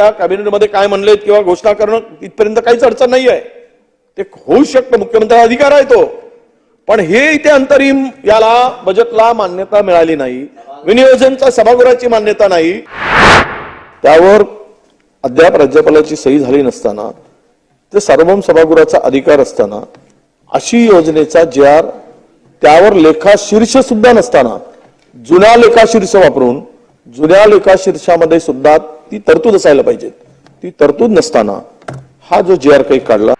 त्या कॅबिनेटमध्ये काय म्हणलेत किंवा घोषणा करणं इथपर्यंत काहीच अडचण नाही आहे ते होऊ शकतं मुख्यमंत्र्यांचा अधिकार आहे तो. पण हे इथे अंतरिम याला बजेटला मान्यता मिळाली नाही. विनियोजनच्या सभागृहाची मान्यता नाही. त्यावर अद्याप राज्यपालाची सही झाली नसताना ते सार्वभौम सभागृहाचा अधिकार असताना अशी योजनेचा जे आर त्यावर लेखा शीर्ष सुद्धा नसताना जुन्या लेखा शीर्ष वापरून जुन्या लेखा शीर्षामध्ये सुद्धा ती तरतूद असायला पाहिजे ती तरतूद नसताना हा जो जे आर काही काढला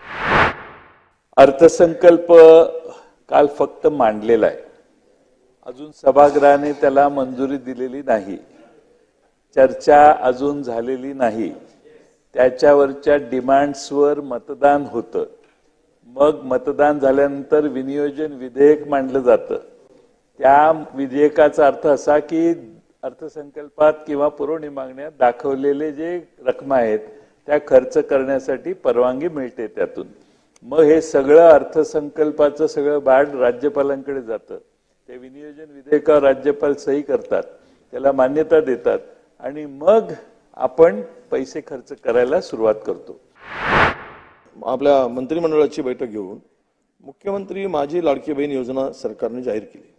अर्थसंकल्प काल फक्त मांडलेला आहे. अजून सभागृहाने त्याला मंजुरी दिलेली नाही. चर्चा अजून झालेली नाही. त्याच्यावरच्या डिमांड्सवर मतदान होतं. मग मतदान झाल्यानंतर विनियोजन विधेयक मांडलं जातं. त्या विधेयकाचा अर्थ असा की अर्थसंकल्पात किंवा पुरवणी मागण्यात दाखवलेले जे रकमा आहेत त्या खर्च करण्यासाठी परवानगी मिळते त्यातून. मग हे सगळं अर्थसंकल्पाचं सगळं बाळ राज्यपालांकडे जातं. ते विनियोजन विधेयकावर राज्यपाल सही करतात त्याला मान्यता देतात आणि मग आपण पैसे खर्च करायला सुरुवात करतो. आपल्या मंत्रिमंडळाची बैठक घेऊन मुख्यमंत्री माझी लाडकी बहीण योजना सरकारने जाहीर केली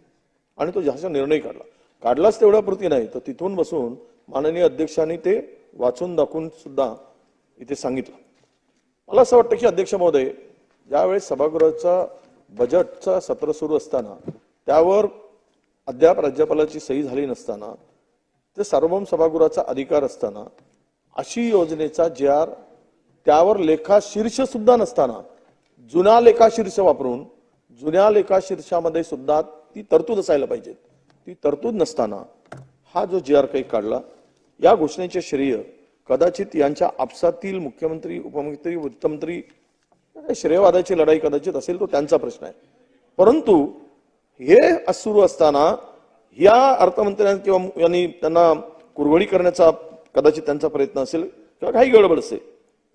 आणि तो जास्त निर्णय काढला. काढलाच तेवढ्यापुरती नाही. तर तिथून बसून माननीय अध्यक्षांनी ते वाचून दाखवून सुद्धा इथे सांगितलं. मला असं वाटतं की अध्यक्ष महोदय ज्यावेळेस सभागृहाचा बजेटचा सत्र सुरू असताना त्यावर अद्याप राज्यपालाची सही झाली नसताना ते सार्वभौम सभागृहाचा अधिकार असताना अशी योजनेचा जे आर त्यावर लेखा शीर्ष सुद्धा नसताना जुन्या लेखा शीर्ष वापरून जुन्या लेखा शीर्षामध्ये सुद्धा ती तरतूद असायला पाहिजेत. ती तरतूद नसताना हा जो जी आर काही काढला या घोषणेचे श्रेय कदाचित यांच्या आपसातील मुख्यमंत्री उपमुख्यमंत्री वित्तमंत्री श्रेयवादाची लढाई कदाचित असेल तो त्यांचा प्रश्न आहे. परंतु हे सुरू असताना या अर्थमंत्र्यांनी किंवा यांनी त्यांना कुरघोडी करण्याचा कदाचित त्यांचा प्रयत्न असेल किंवा काही गडबड असेल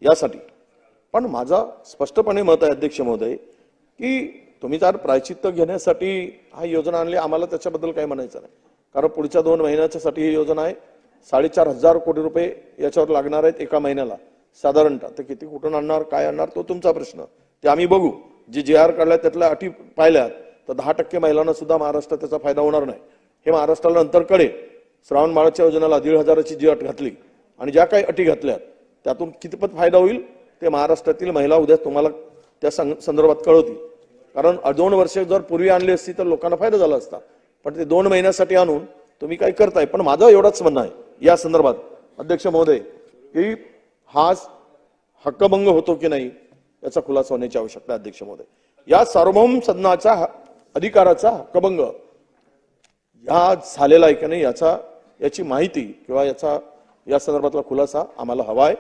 यासाठी. पण माझा स्पष्टपणे मत आहे अध्यक्ष महोदय की तुम्ही जर प्रायचित्त घेण्यासाठी हा योजना आणली आम्हाला त्याच्याबद्दल काही म्हणायचं नाही. कारण पुढच्या दोन महिन्याच्यासाठी ही योजना आहे. साडेचार हजार कोटी रुपये याच्यावर लागणार आहेत एका महिन्याला. साधारणतः तर किती कुठून आणणार काय आणणार तो तुमचा प्रश्न. ते आम्ही बघू. जे जे आर काढल्या त्यातल्या अटी पाहिल्यात तर दहा टक्के महिलांना सुद्धा महाराष्ट्रात त्याचा फायदा होणार नाही. हे महाराष्ट्राला नंतर कळेल. श्रावण बाळाच्या योजनेला दीड हजाराची जी अट घातली आणि ज्या काही अटी घातल्यात त्यातून कितपत फायदा होईल ते महाराष्ट्रातील महिला उद्या तुम्हाला त्या सं- संदर्भात कळवतील कारण दोन वर्ष जर पूर्वी आणली असती तर लोकांना फायदा झाला असता. पण ते दोन महिन्यासाठी आणून तुम्ही काय करताय? पण माझं एवढंच म्हणणं आहे. या संदर्भात अध्यक्ष महोदय की हा हक्कभंग होतो की नाही याचा खुलासा होण्याची आवश्यकता आहे अध्यक्ष महोदय. या सार्वभौम सदनाचा अधिकाराचा हक्कभंग या झालेला आहे की नाही याचा याची माहिती किंवा याचा या संदर्भातला खुलासा आम्हाला हवा आहे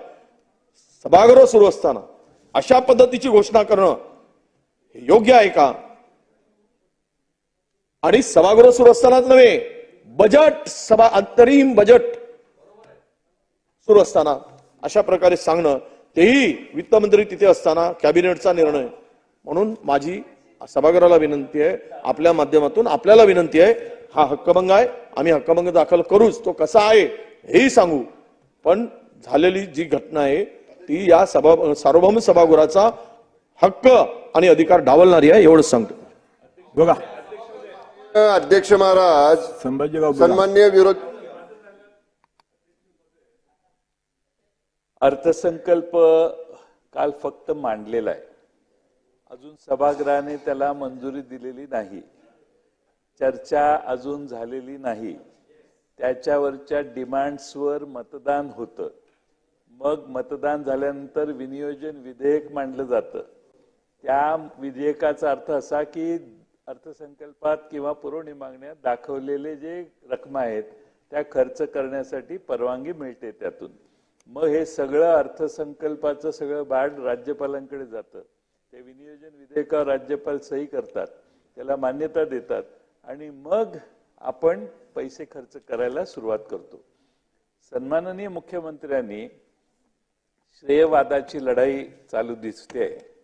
सभागृह सुरू असताना अशा पद्धतीची घोषणा करणं योग्य आहे का? आणि सभागृह सुरू असतानाच नव्हे बजेट सभा अंतरिम बजेट सुरू असताना अशा प्रकारे सांगणं तेही वित्तमंत्री तिथे असताना कॅबिनेटचा निर्णय. म्हणून माझी सभागृहाला विनंती आहे आपल्या माध्यमातून आपल्याला विनंती आहे हा हक्कभंग आहे आम्ही हक्कभंग दाखल करूच तो कसा आहे हेही सांगू. पण झालेली जी घटना आहे ती या सभा सार्वभौम सभागृहाचा हक्क आणि अधिकार डावलणारी आहे एवढंच सांगतो. बघा. अध्यक्ष महाराज संभाजीराव. सन्मान्य विरोध अर्थसंकल्प काल फक्त मांडलेला आहे. अजून सभागृहाने त्याला मंजुरी दिलेली नाही. चर्चा अजून झालेली नाही. त्याच्यावरच्या डिमांड्सवर मतदान होतं. मग मतदान झाल्यानंतर विनियोजन विधेयक मांडलं जातं. त्या विधेयकाचा अर्थ असा की अर्थसंकल्पात किंवा पुरवणी मागण्यात दाखवलेले जे रकमा आहेत त्या खर्च करण्यासाठी परवानगी मिळते त्यातून. मग हे सगळं अर्थसंकल्पाचं सगळं बाळ राज्यपालांकडे जातं. ते विनियोजन विधेयकावर राज्यपाल सही करतात त्याला मान्यता देतात आणि मग आपण पैसे खर्च करायला सुरुवात करतो. सन्माननीय मुख्यमंत्र्यांनी श्रेयवादाची लढाई चालू दिसते.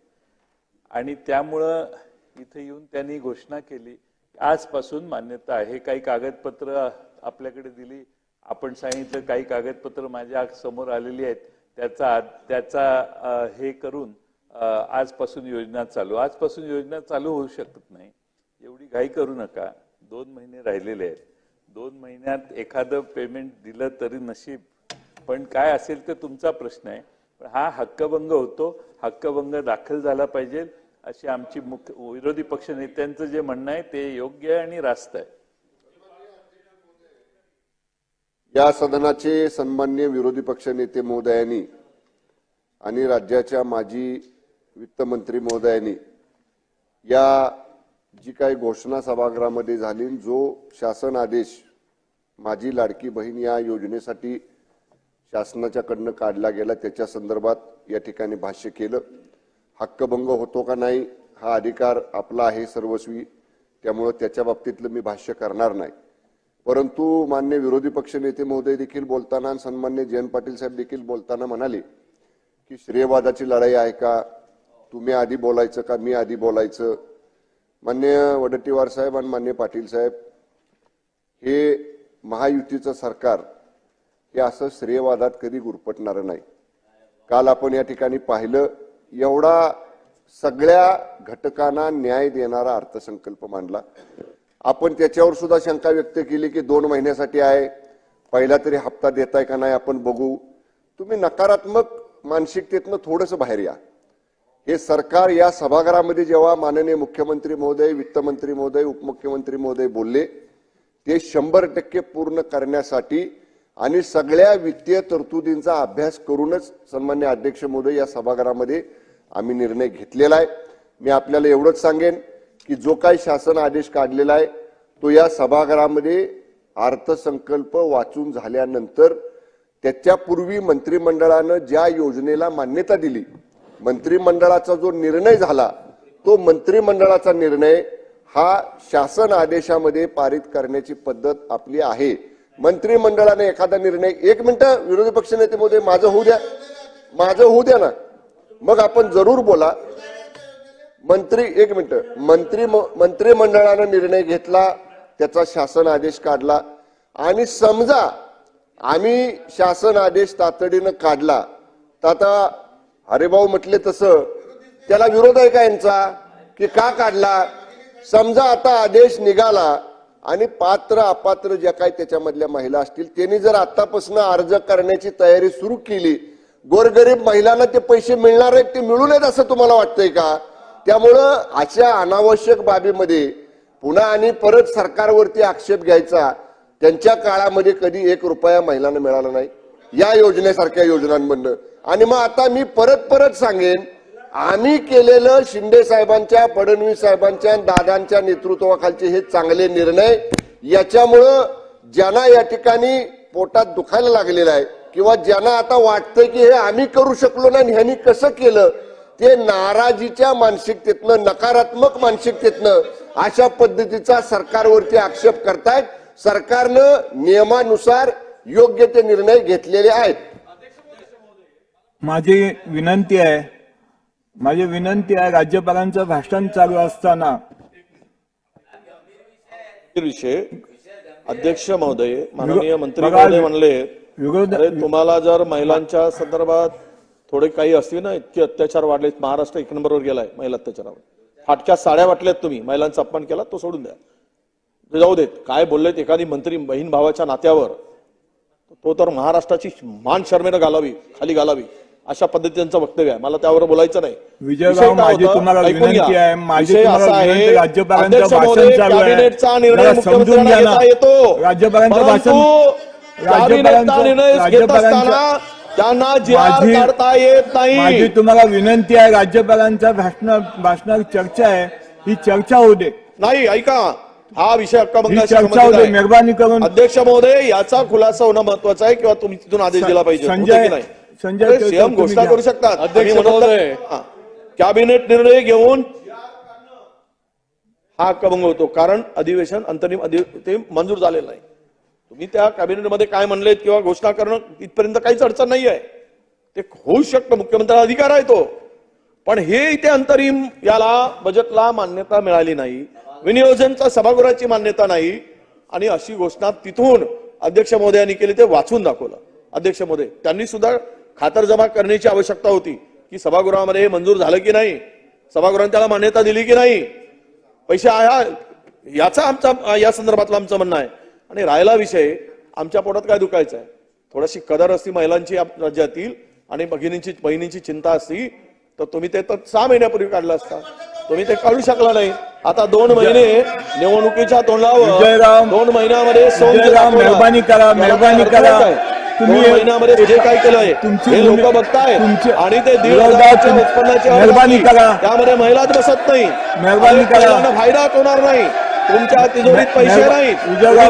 आणि त्यामुळं इथे येऊन त्यांनी घोषणा केली. आजपासून मान्यता आहे. काही कागदपत्र आपल्याकडे दिली. आपण सांगितलं काही कागदपत्र माझ्यासमोर आलेली आहेत. त्याचा त्याचा हे करून आजपासून योजना चालू. आजपासून योजना चालू होऊ शकत नाही. एवढी घाई करू नका. दोन महिने राहिलेले आहेत. दोन महिन्यात एखादं पेमेंट दिलं तरी नशीब. पण काय असेल ते तुमचा प्रश्न आहे. पण हा हक्कभंग होतो. हक्कभंग दाखल झाला पाहिजे. अशी आमची मुख्य विरोधी पक्ष नेत्यांचं जे म्हणणं आहे ते योग्य आहे आणि रास्त आहे. या सदनाचे सन्मान्य विरोधी पक्ष नेते महोदयांनी आणि राज्याच्या माजी वित्तमंत्री महोदयांनी या जी काही घोषणा सभागृहामध्ये झाली जो शासन आदेश माझी लाडकी बहीण या योजनेसाठी शासनाच्याकडनं काढला गेला त्याच्या संदर्भात या ठिकाणी भाष्य केलं. हक्कभंग होतो का नाही हा अधिकार आपला आहे सर्वस्वी. त्यामुळं त्याच्या बाबतीतलं मी भाष्य करणार नाही. परंतु मान्य विरोधी पक्ष नेते महोदय देखील बोलताना सन्मान्य जयंत पाटील साहेब देखील बोलताना म्हणाले की श्रेयवादाची लढाई आहे का? तुम्ही आधी बोलायचं का? मी आधी बोलायचं. मान्य वडट्टीवार साहेब आणि मान्य पाटील साहेब हे महायुतीचं सरकार हे असं श्रेयवादात कधी गुरपटणारं नाही. काल आपण या ठिकाणी पाहिलं एवढा सगळ्या घटकांना न्याय देणारा अर्थसंकल्प मांडला. आपण त्याच्यावर सुद्धा शंका व्यक्त केली की दोन महिन्यासाठी आहे पहिला तरी हप्ता देताय का नाही आपण बघू. तुम्ही नकारात्मक मानसिकतेतनं थोडंसं बाहेर या. हे सरकार या सभागृहामध्ये जेव्हा माननीय मुख्यमंत्री महोदय वित्तमंत्री महोदय उपमुख्यमंत्री महोदय बोलले ते शंभर टक्के पूर्ण करण्यासाठी आणि सगळ्या वित्तीय तरतुदींचा अभ्यास करूनच सन्मान्य अध्यक्ष महोदय या सभागृहामध्ये आम्ही निर्णय घेतलेला आहे. मी आपल्याला एवढंच सांगेन की जो काही शासन आदेश काढलेला आहे तो या सभागृहामध्ये अर्थसंकल्प वाचून झाल्यानंतर त्याच्यापूर्वी मंत्रिमंडळानं ज्या योजनेला मान्यता दिली मंत्रिमंडळाचा जो निर्णय झाला तो मंत्रिमंडळाचा निर्णय हा शासन आदेशामध्ये पारित करण्याची पद्धत आपली आहे. मंत्रिमंडळाने एखादा निर्णय एक मिनिट विरोधी पक्षनेते मोदी माझं होऊ द्या. माझं होऊ द्या ना. मग आपण जरूर बोला. मंत्री एक मिनिट. मंत्री मंत्रिमंडळानं निर्णय घेतला त्याचा शासन आदेश काढला. आणि समजा आम्ही शासन आदेश तातडीनं काढला तर आता हरिभाऊ म्हटले तसं त्याला विरोध आहे का यांचा? की का काढला? समजा आता आदेश निघाला आणि पात्र अपात्र ज्या काही त्याच्यामधल्या महिला असतील त्यांनी जर आतापासून अर्ज करण्याची तयारी सुरू केली गोरगरीब महिलांना ते पैसे मिळणार आहेत ते मिळू नयेत असं तुम्हाला वाटतंय का? त्यामुळं अशा अनावश्यक बाबीमध्ये पुन्हा आणि परत सरकारवरती आक्षेप घ्यायचा त्यांच्या काळामध्ये कधी एक रुपया महिलांना मिळाला नाही. या योजनेसारख्या योजनांमधनं. आणि मग आता मी परत परत सांगेन आम्ही केलेलं शिंदे साहेबांच्या फडणवीस साहेबांच्या दादांच्या नेतृत्वाखालचे हे चांगले निर्णय याच्यामुळं ज्यांना या ठिकाणी पोटात दुखायला लागलेलं आहे किंवा ज्यांना आता वाटतंय की हे आम्ही करू शकलो नाही आणि ह्यांनी कसं केलं ते नाराजीच्या मानसिकतेतनं नकारात्मक मानसिकतेतनं अशा पद्धतीचा सरकारवरती आक्षेप करतायत. सरकारनं नियमानुसार योग्य ते निर्णय घेतलेले आहेत. माझी विनंती आहे माझी विनंती आहे राज्यपालांचं भाषण चालू असताना. विषय अध्यक्ष महोदय माननीय मंत्री महोदय म्हणले विरोध अरे तुम्हाला जर महिलांच्या संदर्भात थोडे काही असतील ना इतके अत्याचार वाढले महाराष्ट्र एक नंबरवर गेलाय महिला अत्याचारावर. फाटक्या साड्या वाटल्यात तुम्ही महिलांचा अपमान केला तो सोडून द्या. जाऊ देत काय बोललेत एखादी मंत्री बहीण भावाच्या नात्यावर तो तर महाराष्ट्राची मान शर्मेनं घालावी खाली घालावी अशा पद्धतीचं वक्तव्य आहे. मला त्यावर बोलायचं नाही. विषय तुम्हाला असा आहे, राज्यपालांचं निर्णय मुख्यमंत्र्यांना येतो. राज्यपालांचं राज्यपालांचं- त्यांना जी माझी- काढता येत माझी नाही तुम्हाला विनंती आहे राज्यपालांच्या भाषण भाषणात चर्चा आहे ही चर्चा होऊ दे नाही ऐका हा विषय ही हक्काभंगाशी चर्चा होऊ संबंधित दे आहे. मेहरबानी करून अध्यक्ष महोदय याचा खुलासा होणं महत्वाचं आहे किंवा तुम्ही तिथून आदेश दिला पाहिजे संजय- नाही संजय घोषणा. करू शकतात अध्यक्ष महोदय. नाही. हा. कॅबिनेट निर्णय घेऊन हा हक्कभंग होतो कारण अधिवेशन अंतरिम ते मंजूर झालेलं आहे तुम्ही त्या कॅबिनेटमध्ये काय म्हणलेत किंवा घोषणा करणं इथपर्यंत काहीच अडचण नाही आहे ते होऊ शकतं मुख्यमंत्र्याला अधिकार आहे तो. पण हे इथे अंतरिम याला बजेटला मान्यता मिळाली नाही विनियोजनचा सभागृहाची मान्यता नाही आणि अशी घोषणा तिथून अध्यक्ष महोदयांनी केली ते वाचून दाखवलं. अध्यक्ष महोदय त्यांनी सुद्धा खातरजमा करण्याची आवश्यकता होती की सभागृहामध्ये हे मंजूर झालं की नाही सभागृहाने त्याला मान्यता दिली की नाही. पैसे आया याचा आमचा या संदर्भातलं आमचं म्हणणं आहे. आणि राहिला विषय आमच्या पोटात काय दुखायचं आहे थोडीशी कदर असती महिलांची राज्यातील आणि भगिनींची बहिणींची चिंता असती तर तुम्ही ते तर सहा महिन्यापूर्वी काढलं असता तुम्ही ते काढू शकला नाही आता दोन महिने निवडणुकीच्या तोंडावर दोन महिन्यामध्ये. मेहरबानी करा, मेहरबानी करा. तुम्ही- महिन्यामध्ये जे काय केलंय तुमची हे लोक बघताय आणि ते दीड हजाराच्या उत्पन्नाची मेहरबानी करा. त्यामध्ये महिलाच बसत नाही मेहरबानी करा. फायदाच होणार नाही तुमच्या तिजोरीत पैसे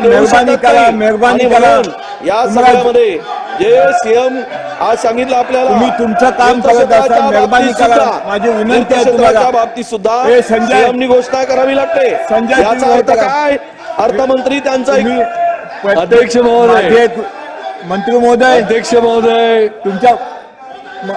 मेहरबानी करा, नाही. मेहरबानी करा. म्हणून या सगळ्यामध्ये जे सीएम आज सांगितलं आपल्याला तुम्ही तुमचं काम करत असाल, मेहरबानी करा. सुद्धा- माझी विनंती आहे तुम्हाला. बाबतीत सुद्धा. सीएमनी घोषणा करावी लागते संजय, याचा अर्थ. काय अर्थमंत्री त्यांचा अध्यक्ष महोदय. मंत्री महोदय अध्यक्ष महोदय तुमच्या म-